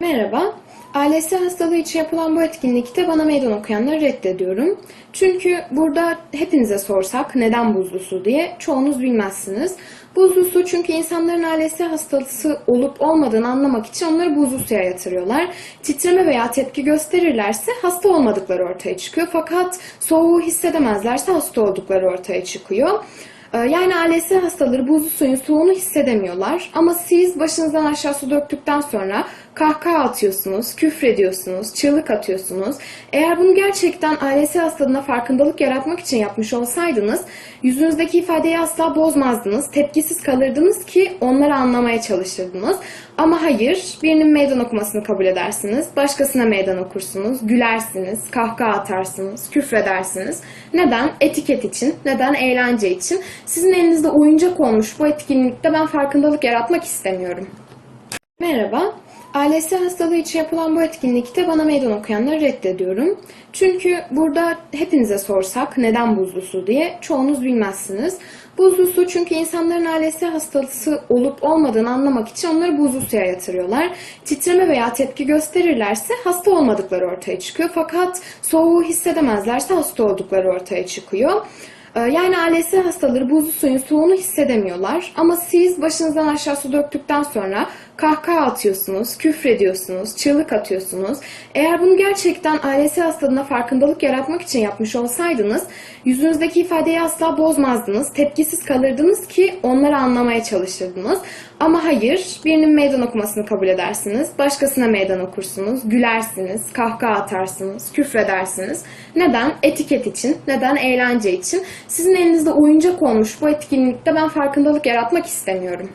Merhaba. ALS hastalığı için yapılan bu etkinlikte bana meydan okuyanları reddediyorum. Çünkü burada hepinize sorsak neden buzlu su diye çoğunuz bilmezsiniz. Buzlu su çünkü insanların ALS hastası olup olmadığını anlamak için onları buzlu suya yatırıyorlar. Titreme veya tepki gösterirlerse hasta olmadıkları ortaya çıkıyor. Fakat soğuğu hissedemezlerse hasta oldukları ortaya çıkıyor. Ee, Yani ALS hastaları buzlu suyun soğuğunu hissedemiyorlar. Ama siz başınızdan aşağı su döktükten sonra kahkaha atıyorsunuz, küfrediyorsunuz, çığlık atıyorsunuz. Eğer bunu gerçekten ALS hastalığına farkındalık yaratmak için yapmış olsaydınız, yüzünüzdeki ifadeyi asla bozmazdınız, tepkisiz kalırdınız ki onları anlamaya çalışırdınız. Ama hayır, birinin meydan okumasını kabul edersiniz, başkasına meydan okursunuz, gülersiniz, kahkaha atarsınız, küfredersiniz. Neden? Etiket için, neden? Eğlence için. Sizin elinizde oyuncak olmuş bu etkinlikte ben farkındalık yaratmak istemiyorum. Merhaba. ALS hastalığı için yapılan bu etkinlikte bana meydan okuyanları reddediyorum. Çünkü burada hepinize sorsak neden buzlu su diye çoğunuz bilmezsiniz. Buzlu su çünkü insanların ALS hastası olup olmadığını anlamak için onları buzlu suya yatırıyorlar. Titreme veya tepki gösterirlerse hasta olmadıkları ortaya çıkıyor. Fakat soğuğu hissedemezlerse hasta oldukları ortaya çıkıyor. Ee, Yani ALS hastaları buzlu suyun soğuğunu hissedemiyorlar. Ama siz başınızdan aşağı su döktükten sonra kahkaha atıyorsunuz, küfrediyorsunuz, çığlık atıyorsunuz. Eğer bunu gerçekten ALS hastalığına farkındalık yaratmak için yapmış olsaydınız, yüzünüzdeki ifadeyi asla bozmazdınız, tepkisiz kalırdınız ki onları anlamaya çalışırdınız. Ama hayır, birinin meydan okumasını kabul edersiniz, başkasına meydan okursunuz, gülersiniz, kahkaha atarsınız, küfredersiniz. Neden? Etiket için, neden? Eğlence için. Sizin elinizde oyuncak olmuş bu etkinlikte ben farkındalık yaratmak istemiyorum.